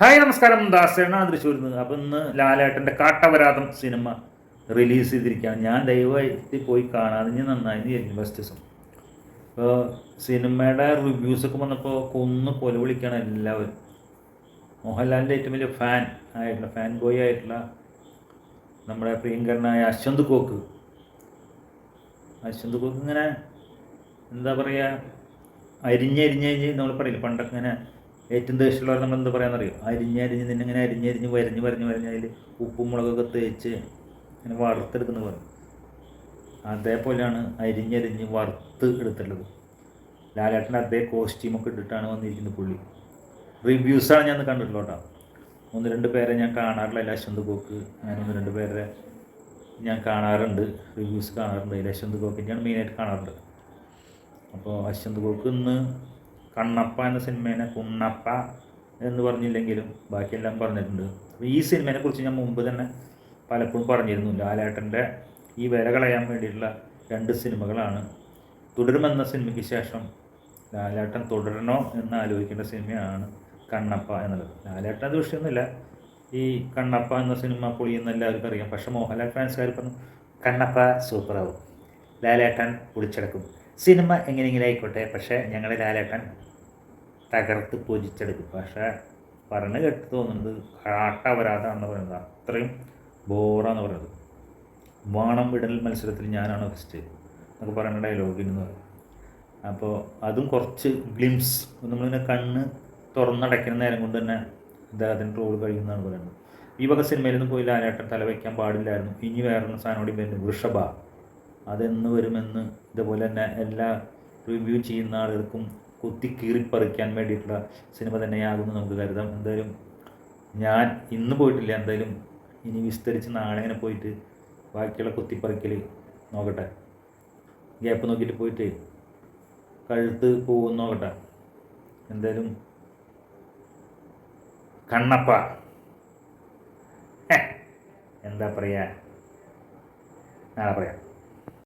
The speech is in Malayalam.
ഹായ് നമസ്കാരം. ദാസേണ തൃശ്ശൂരിൽ നിന്ന് അപ്പം ഇന്ന് ലാലേട്ടന്റെ കാട്ടവരാതം സിനിമ റിലീസ് ചെയ്തിരിക്കുകയാണ്. ഞാൻ ദയവായിട്ട് പോയി കാണാതെ ഞാൻ നന്നായി വിചാരിക്കും ഫസ്റ്റ് ദിവസം അപ്പോൾ സിനിമയുടെ റിവ്യൂസൊക്കെ വന്നപ്പോൾ കൊന്ന് കൊല വിളിക്കുകയാണ് എല്ലാവരും. മോഹൻലാലിന്റെ ഏറ്റവും വലിയ ഫാൻ ആയിട്ടുള്ള ഫാൻ ബോയ് ആയിട്ടുള്ള നമ്മുടെ പ്രിയങ്കരനായ അശ്വന്ത് കോക്ക്. അശ്വന്ത് കോക്ക് ഇങ്ങനെ എന്താ പറയുക അരിഞ്ഞരിഞ്ഞരിഞ്ഞ് നമ്മൾ പറയില്ല പണ്ടൊക്കെ ഇങ്ങനെ ഏറ്റവും ദേഷ്യമുള്ളവർ നമ്മൾ എന്താ അരിഞ്ഞ് അരിഞ്ഞ് നിന്നെ ഇങ്ങനെ അരിഞ്ഞ് വരഞ്ഞ് വരഞ്ഞ് വരഞ്ഞ് അതിൽ ഉപ്പും മുളകൊക്കെ തേച്ച് ഇങ്ങനെ വറുത്തെടുക്കുന്ന പറയും അതേപോലെയാണ് അരിഞ്ഞരിഞ്ഞ് വറുത്ത് എടുത്തുള്ളത് ലാലേട്ടന്റെ അതേ കോസ്റ്റ്യൂമൊക്കെ ഇട്ടിട്ടാണ് വന്നിരിക്കുന്നത് പുള്ളി. റിവ്യൂസാണ് ഞാൻ കണ്ടിട്ടുള്ളൂ കേട്ടോ. ഒന്ന് രണ്ട് പേരെ ഞാൻ കാണാറില്ല അശ്വന്ത് കോക്ക് അങ്ങനെ ഒന്ന് രണ്ട് പേരെ ഞാൻ കാണാറുണ്ട്. റിവ്യൂസ് കാണാറുണ്ട്. അശ്വന്ത് കോക്കിന്റെയാണ് മെയിനായിട്ട് കാണാറുണ്ട് അപ്പോൾ അശ്വന്ത് കോക്ക് ഇന്ന് കണ്ണപ്പ എന്ന സിനിമേനെ കുണ്ണപ്പ എന്ന് പറഞ്ഞില്ലെങ്കിലും ബാക്കിയെല്ലാം പറഞ്ഞിട്ടുണ്ട്. ഈ സിനിമേനെ കുറിച്ച് ഞാൻ മുമ്പ് തന്നെ പലപ്പോഴും പറഞ്ഞിരുന്നു ലാലേട്ടന്റെ ഈ വില കളയാൻ വേണ്ടിയിട്ടുള്ള രണ്ട് സിനിമകളാണ്. തുടരുമെന്ന സിനിമയ്ക്ക് ശേഷം ലാലേട്ടൻ തുടരണോ എന്ന് ആലോചിക്കേണ്ട സിനിമയാണ് കണ്ണപ്പ എന്നുള്ളത്. ലാലേട്ടൻ അത് വിഷയമൊന്നുമില്ല. ഈ കണ്ണപ്പ എന്ന സിനിമ പൊളിയെന്ന് എല്ലാവർക്കും അറിയാം. പക്ഷേ മോഹൻലാൽ ഫാൻസുകാർ പറഞ്ഞു കണ്ണപ്പ സൂപ്പറാവും. ലാലേട്ടൻ പൊളിച്ചെടുക്കും. സിനിമ എങ്ങനെയെങ്കിലും ആയിക്കോട്ടെ. പക്ഷേ ഞങ്ങളുടെ ലാലേട്ടൻ തകർത്ത് പൊരിച്ചെടുക്കും. പക്ഷേ പറഞ്ഞ് കേട്ട് തോന്നുന്നത് കാട്ടവരാതാണെന്ന് പറയുന്നത്. അത്രയും ബോറാന്ന് പറയുന്നത്. വാണം വിടൽ മത്സരത്തിൽ ഞാനാണ് ഫസ്റ്റ് എന്നൊക്കെ പറയുന്ന ഡയലോഗിൽ എന്ന് പറയും അപ്പോൾ അതും കുറച്ച് ഗ്ലിംസ് നമ്മളിങ്ങനെ കണ്ണ് തുറന്നടയ്ക്കുന്ന നേരം കൊണ്ട് തന്നെ അദ്ദേഹത്തിന്റെ റോൾ കഴിയുന്നതാണ് പറയുന്നത്. ഈ വക സിനിമയിലൊന്നും പോയി ലാലേട്ടൻ തല വയ്ക്കാൻ പാടില്ലായിരുന്നു. ഇനി വേറൊരു സാധനോടി വരുന്നു വൃഷഭ. അതെന്ന് വരുമെന്ന് ഇതുപോലെ തന്നെ എല്ലാ റിവ്യൂ ചെയ്യുന്ന ആളുകൾക്കും കുത്തി കീറിപ്പറിക്കാൻ വേണ്ടിയിട്ടുള്ള സിനിമ തന്നെയാകുമെന്ന് നമുക്ക് കരുതാം. എന്തായാലും ഞാൻ ഇന്ന് പോയിട്ടില്ല. എന്തായാലും ഇനി വിസ്തരിച്ച് നാളെ പോയിട്ട് ബാക്കിയുള്ള കുത്തിപ്പറിക്കൽ നോക്കട്ടെ. ഗ്യാപ്പ് നോക്കിയിട്ട് പോയിട്ട് കഴുത്ത് പോകും നോക്കട്ടെ. എന്തായാലും കണ്ണപ്പ. എന്താ പറയുക നാളെ പറയാം.